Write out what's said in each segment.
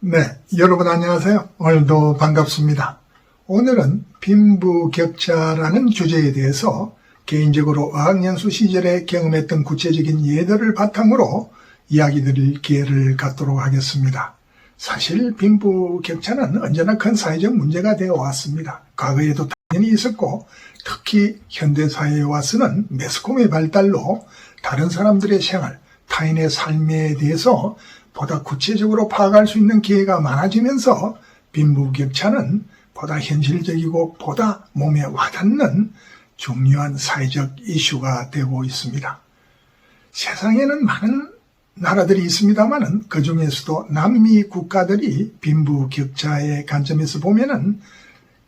네, 여러분 안녕하세요. 오늘도 반갑습니다. 오늘은 빈부격차라는 주제에 대해서 개인적으로 어학연수 시절에 경험했던 구체적인 예들을 바탕으로 이야기 드릴 기회를 갖도록 하겠습니다. 사실 빈부격차는 언제나 큰 사회적 문제가 되어 왔습니다. 과거에도 당연히 있었고 특히 현대사회에 와서는 매스컴의 발달로 다른 사람들의 생활, 타인의 삶에 대해서 보다 구체적으로 파악할 수 있는 기회가 많아지면서 빈부격차는 보다 현실적이고 보다 몸에 와닿는 중요한 사회적 이슈가 되고 있습니다. 세상에는 많은 나라들이 있습니다만은 그 중에서도 남미 국가들이 빈부 격차의 관점에서 보면은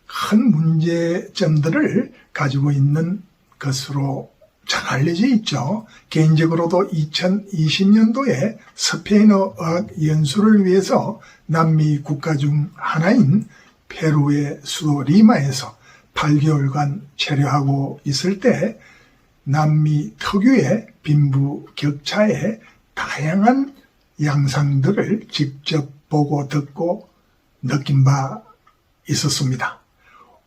큰 문제점들을 가지고 있는 것으로 잘 알려져 있죠. 개인적으로도 2020년도에 스페인어 어학 연수를 위해서 남미 국가 중 하나인 페루의 수도 리마에서 8개월간 체류하고 있을 때 남미 특유의 빈부 격차의 다양한 양상들을 직접 보고 듣고 느낀 바 있었습니다.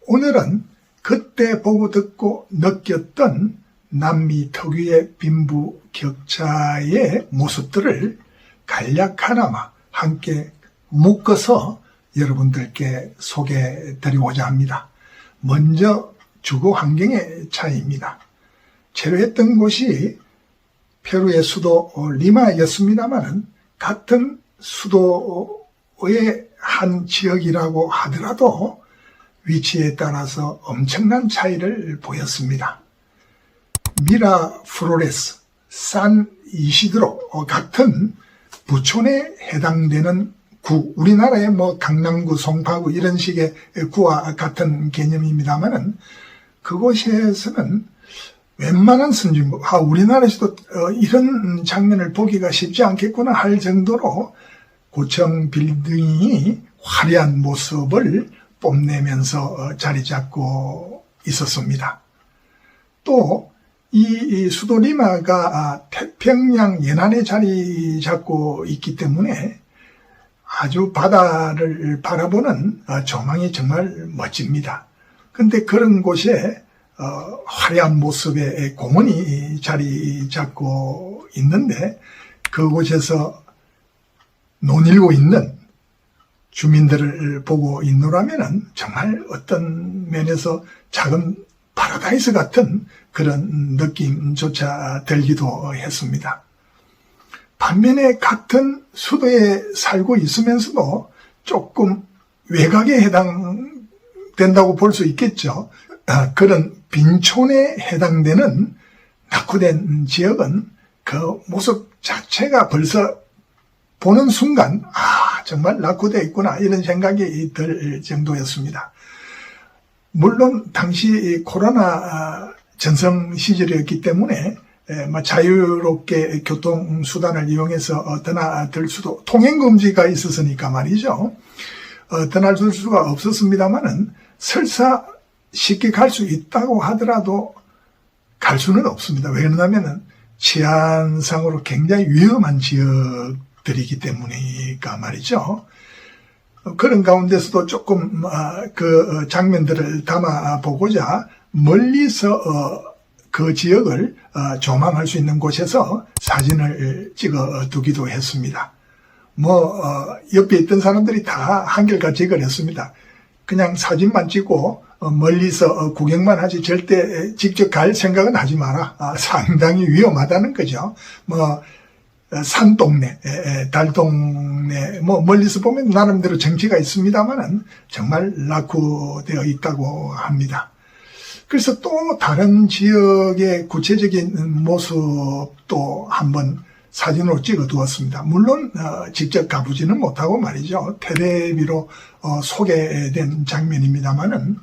오늘은 그때 보고 듣고 느꼈던 남미 특유의 빈부 격차의 모습들을 간략하나마 함께 묶어서 여러분들께 소개해 드리고자 합니다. 먼저 주거 환경의 차이입니다. 체류했던 곳이 페루의 수도 리마였습니다만 같은 수도의 한 지역이라고 하더라도 위치에 따라서 엄청난 차이를 보였습니다. 미라 프로레스, 산 이시드로 같은 부촌에 해당되는 구, 우리나라의 뭐 강남구, 송파구 이런 식의 구와 같은 개념입니다만은 그곳에서는 웬만한 선진국, 아, 우리나라에서도 어, 이런 장면을 보기가 쉽지 않겠구나 할 정도로 고층 빌딩이 화려한 모습을 뽐내면서 어, 자리 잡고 있었습니다. 또, 이 수도 리마가 아, 태평양 연안에 자리 잡고 있기 때문에 아주 바다를 바라보는 어, 조망이 정말 멋집니다. 근데 그런 곳에 어, 화려한 모습의 공원이 자리 잡고 있는데 그곳에서 논일고 있는 주민들을 보고 있노라면 정말 어떤 면에서 작은 파라다이스 같은 그런 느낌조차 들기도 했습니다. 반면에 같은 수도에 살고 있으면서도 조금 외곽에 해당된다고 볼 수 있겠죠. 아, 그런 빈촌에 해당되는 낙후된 지역은 그 모습 자체가 벌써 보는 순간 아 정말 낙후되어 있구나 이런 생각이 들 정도였습니다. 물론 당시 코로나 전성 시절이었기 때문에 뭐 자유롭게 교통수단을 이용해서 떠나들 수도 통행금지가 있었으니까 말이죠. 떠날 수가 없었습니다만은 설사 쉽게 갈 수 있다고 하더라도 갈 수는 없습니다. 왜냐하면 치안상으로 굉장히 위험한 지역들이기 때문이니까 말이죠. 그런 가운데서도 조금 아, 그 장면들을 담아 보고자 멀리서 어, 그 지역을 어, 조망할 수 있는 곳에서 사진을 찍어 두기도 했습니다. 뭐 어, 옆에 있던 사람들이 다 한결같이 그랬습니다. 그냥 사진만 찍고 멀리서 구경만 하지 절대 직접 갈 생각은 하지 마라. 아, 상당히 위험하다는 거죠. 뭐 산동네, 달동네, 뭐 멀리서 보면 나름대로 정치가 있습니다만은 정말 낙후되어 있다고 합니다. 그래서 또 다른 지역의 구체적인 모습도 한번 사진으로 찍어 두었습니다. 물론 어, 직접 가보지는 못하고 말이죠. 테레비로 어, 소개된 장면입니다만은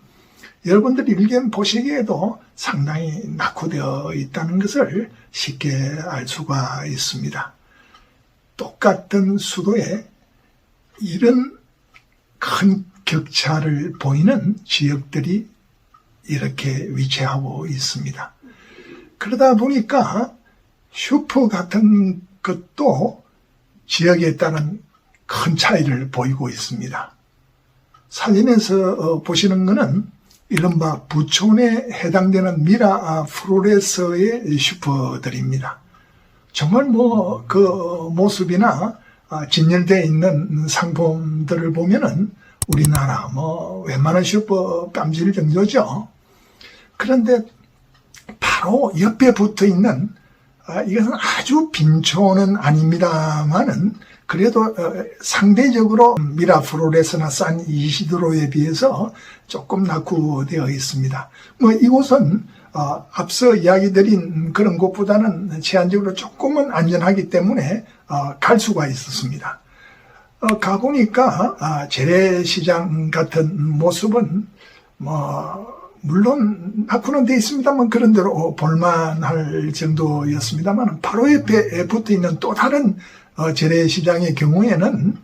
여러분들이 일견 보시기에도 상당히 낙후되어 있다는 것을 쉽게 알 수가 있습니다. 똑같은 수도에 이런 큰 격차를 보이는 지역들이 이렇게 위치하고 있습니다. 그러다 보니까 슈퍼 같은 것도 지역에 따른 큰 차이를 보이고 있습니다. 사진에서 어, 보시는 것은 이른바 부촌에 해당되는 미라 아, 프로레서의 슈퍼들입니다. 정말 뭐 그 모습이나 아, 진열되어 있는 상품들을 보면은 우리나라 뭐 웬만한 슈퍼 깜질 정도죠. 그런데 바로 옆에 붙어 있는 아, 이것은 아주 빈촌은 아닙니다만은 그래도 어, 상대적으로 미라프로레스나 산 이시드로에 비해서 조금 낙후되어 있습니다. 뭐 이곳은 어, 앞서 이야기 드린 그런 곳보다는 제한적으로 조금은 안전하기 때문에 어, 갈 수가 있었습니다. 어, 가보니까 아, 재래시장 같은 모습은 뭐 물론 낙후는 돼 있습니다만 그런 대로 볼만할 정도였습니다만 바로 옆에 붙어 있는 또 다른 어, 재래시장의 경우에는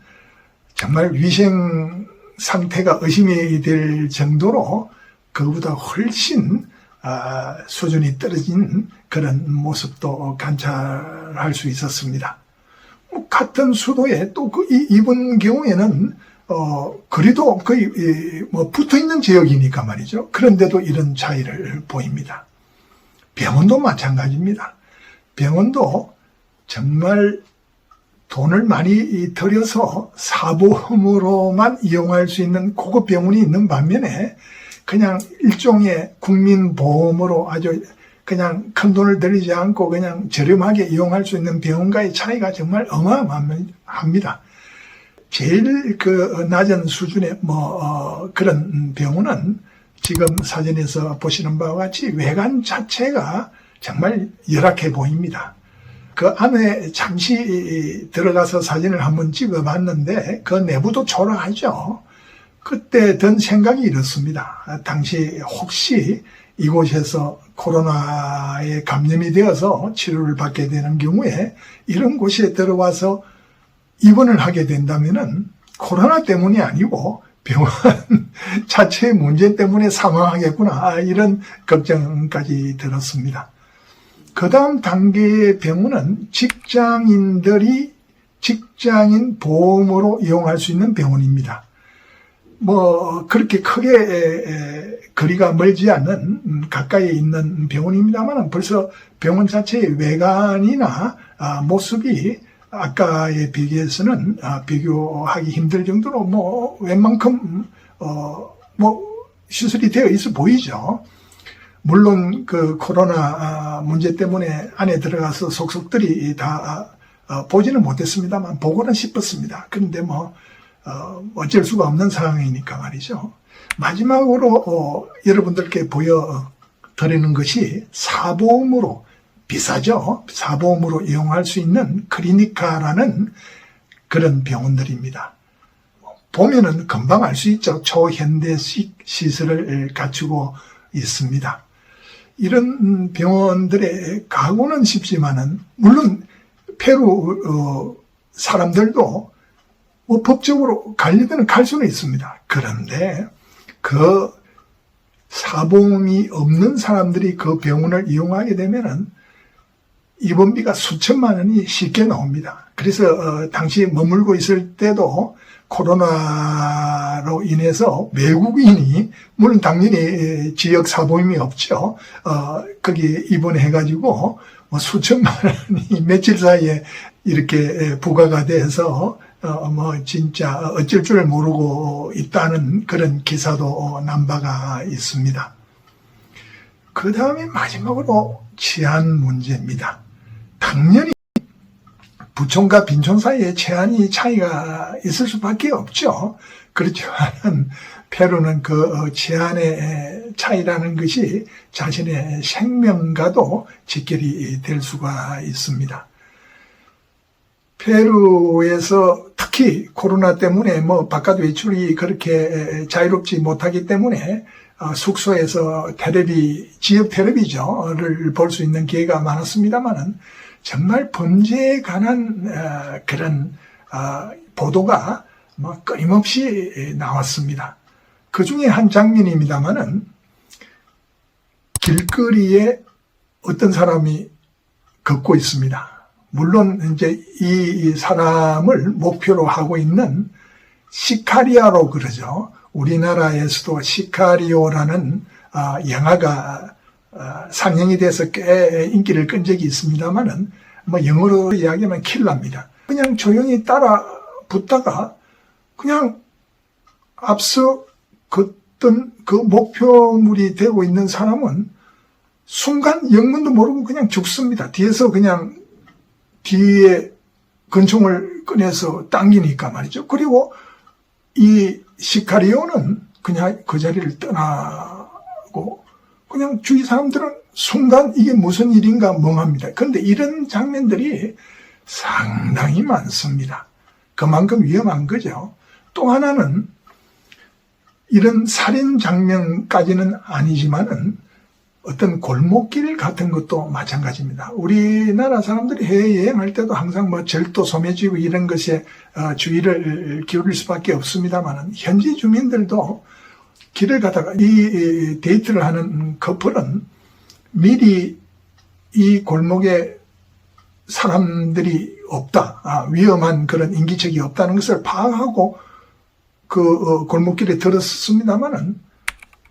정말 위생 상태가 의심이 될 정도로 그보다 훨씬 아, 수준이 떨어진 그런 모습도 관찰할 수 있었습니다. 뭐 같은 수도에 또 그 이번 경우에는 어 그래도 거의 이, 뭐 붙어 있는 지역이니까 말이죠. 그런데도 이런 차이를 보입니다. 병원도 마찬가지입니다. 병원도 정말 돈을 많이 들여서 사보험으로만 이용할 수 있는 고급 병원이 있는 반면에 그냥 일종의 국민보험으로 아주 그냥 큰 돈을 들이지 않고 그냥 저렴하게 이용할 수 있는 병원과의 차이가 정말 어마어마합니다. 제일 그 낮은 수준의 뭐 어, 그런 병원은 지금 사진에서 보시는 바와 같이 외관 자체가 정말 열악해 보입니다. 그 안에 잠시 들어가서 사진을 한번 찍어 봤는데 그 내부도 초라하죠. 그때 든 생각이 이렇습니다. 당시 혹시 이곳에서 코로나에 감염이 되어서 치료를 받게 되는 경우에 이런 곳에 들어와서 입원을 하게 된다면은 코로나 때문이 아니고 병원 자체의 문제 때문에 사망하겠구나 이런 걱정까지 들었습니다. 그 다음 단계의 병원은 직장인들이 직장인 보험으로 이용할 수 있는 병원입니다. 뭐 그렇게 크게 거리가 멀지 않는 음, 가까이에 있는 병원입니다만 벌써 병원 자체의 외관이나 아, 모습이 아까에 비교해서는 아, 비교하기 힘들 정도로 뭐 웬만큼 어뭐 시설이 되어 있어 보이죠. 물론 그 코로나 아, 문제 때문에 안에 들어가서 속속들이 다 어, 보지는 못했습니다만 보고는 싶었습니다. 그런데 뭐 어, 어쩔 수가 없는 상황이니까 말이죠. 마지막으로 어, 여러분들께 보여드리는 것이 사보험으로 비싸죠. 사보험으로 이용할 수 있는 클리니카라는 그런 병원들입니다. 보면은 금방 알 수 있죠. 초현대식 시설을 갖추고 있습니다. 이런 병원들의 가고는 쉽지만은 물론 페루 어, 사람들도 뭐 법적으로 갈리면 갈 수는 있습니다. 그런데 그 사보험이 없는 사람들이 그 병원을 이용하게 되면은 입원비가 수천만 원이 쉽게 나옵니다. 그래서 어, 당시 머물고 있을 때도 코로나로 인해서 외국인이 물론 당연히 지역 사보험이 없죠. 어, 거기 입원해가지고 뭐 수천만 원이 며칠 사이에 이렇게 부과가 돼서 어, 뭐 진짜 어쩔 줄 모르고 있다는 그런 기사도 난 바가 있습니다. 그 다음에 마지막으로 치안 문제입니다. 당연히 부촌과 빈촌 사이에 치안이 차이가 있을 수밖에 없죠. 그렇지만 페루는 그 치안의 차이라는 것이 자신의 생명과도 직결이 될 수가 있습니다. 페루에서 특히 코로나 때문에 뭐 바깥 외출이 그렇게 자유롭지 못하기 때문에 어, 숙소에서 테레비, 지역 테레비죠를 볼 수 있는 기회가 많았습니다만은 정말 범죄에 관한 어, 그런 어, 보도가 뭐 끊임없이 나왔습니다. 그 중에 한 장면입니다만은 길거리에 어떤 사람이 걷고 있습니다. 물론 이제 이 사람을 목표로 하고 있는 시카리아로 그러죠. 우리나라에서도 시카리오라는 아, 영화가 아, 상영이 돼서 꽤 인기를 끈 적이 있습니다만은 뭐 영어로 이야기하면 킬러입니다. 그냥 조용히 따라 붙다가 그냥 앞서 걷던 그 목표물이 되고 있는 사람은 순간 영문도 모르고 그냥 죽습니다. 뒤에서 그냥 뒤에 권총을 꺼내서 당기니까 말이죠. 그리고 이 시카리오는 그냥 그 자리를 떠나고 그냥 주위 사람들은 순간 이게 무슨 일인가 멍합니다. 그런데 이런 장면들이 상당히 많습니다. 그만큼 위험한 거죠. 또 하나는 이런 살인 장면까지는 아니지만은 어떤 골목길 같은 것도 마찬가지입니다. 우리나라 사람들이 해외여행할 때도 항상 뭐 절도 소매지고 이런 것에 어, 주의를 기울일 수밖에 없습니다만은 현지 주민들도 길을 가다가 이 데이트를 하는 커플은 미리 이 골목에 사람들이 없다, 아, 위험한 그런 인기척이 없다는 것을 파악하고 그 어, 골목길에 들었습니다만은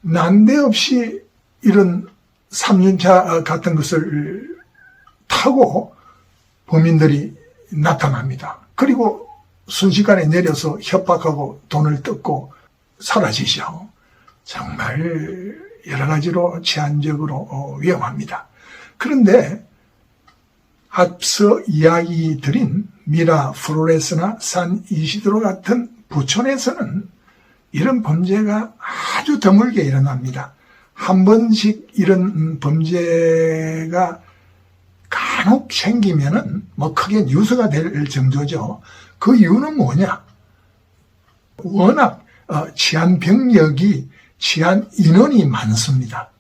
난데없이 이런 3년차 같은 것을 타고 범인들이 나타납니다. 그리고 순식간에 내려서 협박하고 돈을 뜯고 사라지죠. 정말 여러 가지로 제한적으로 어, 위험합니다. 그런데 앞서 이야기 드린 미라 프로레스나 산 이시드로 같은 부촌에서는 이런 범죄가 아주 드물게 일어납니다. 한 번씩 이런 범죄가 간혹 생기면은 뭐 크게 뉴스가 될 정도죠. 그 이유는 뭐냐? 워낙 어, 치안 병력이 치안 인원이 많습니다.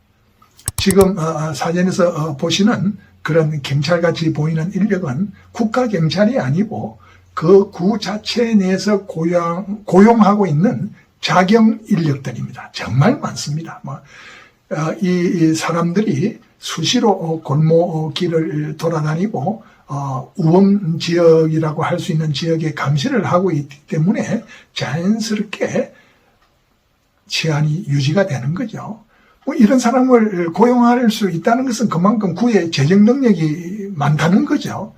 지금 어, 사진에서 어, 보시는 그런 경찰같이 보이는 인력은 국가 경찰이 아니고 그 구 자체 내에서 고용, 고용하고 있는 자경 인력들입니다. 정말 많습니다. 뭐, 어, 이, 이 사람들이 수시로 골목길을 돌아다니고 어, 우범 지역이라고 할 수 있는 지역에 감시를 하고 있기 때문에 자연스럽게 치안이 유지가 되는 거죠. 뭐 이런 사람을 고용할 수 있다는 것은 그만큼 구의 재정 능력이 많다는 거죠.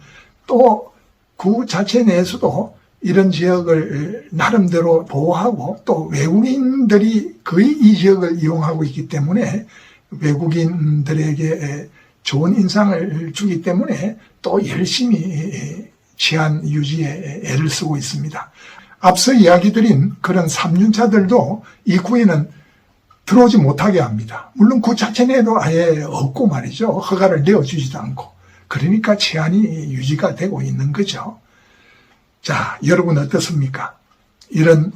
또 구 자체 내에서도 이런 지역을 나름대로 보호하고 또 외국인들이 거의 이 지역을 이용하고 있기 때문에 외국인들에게 좋은 인상을 주기 때문에 또 열심히 치안 유지에 애를 쓰고 있습니다. 앞서 이야기 드린 그런 3륜차들도 이 구에는 들어오지 못하게 합니다. 물론 그 자체 내에도 아예 없고 말이죠. 허가를 내어주지도 않고. 그러니까 치안이 유지가 되고 있는 거죠. 자, 여러분 어떻습니까? 이런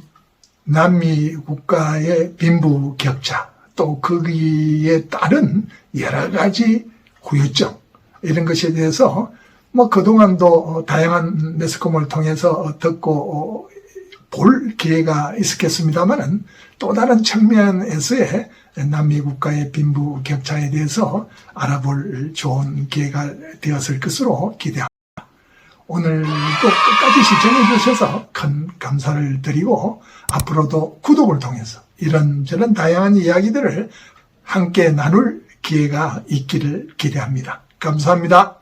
남미 국가의 빈부 격차, 또 거기에 따른 여러 가지 후유증, 이런 것에 대해서 뭐 그동안도 다양한 매스컴을 통해서 듣고 볼 기회가 있었겠습니다만은 또 다른 측면에서의 남미 국가의 빈부 격차에 대해서 알아볼 좋은 기회가 되었을 것으로 기대합니다. 오늘도 끝까지 시청해 주셔서 큰 감사를 드리고 앞으로도 구독을 통해서 이런저런 다양한 이야기들을 함께 나눌 기회가 있기를 기대합니다. 감사합니다.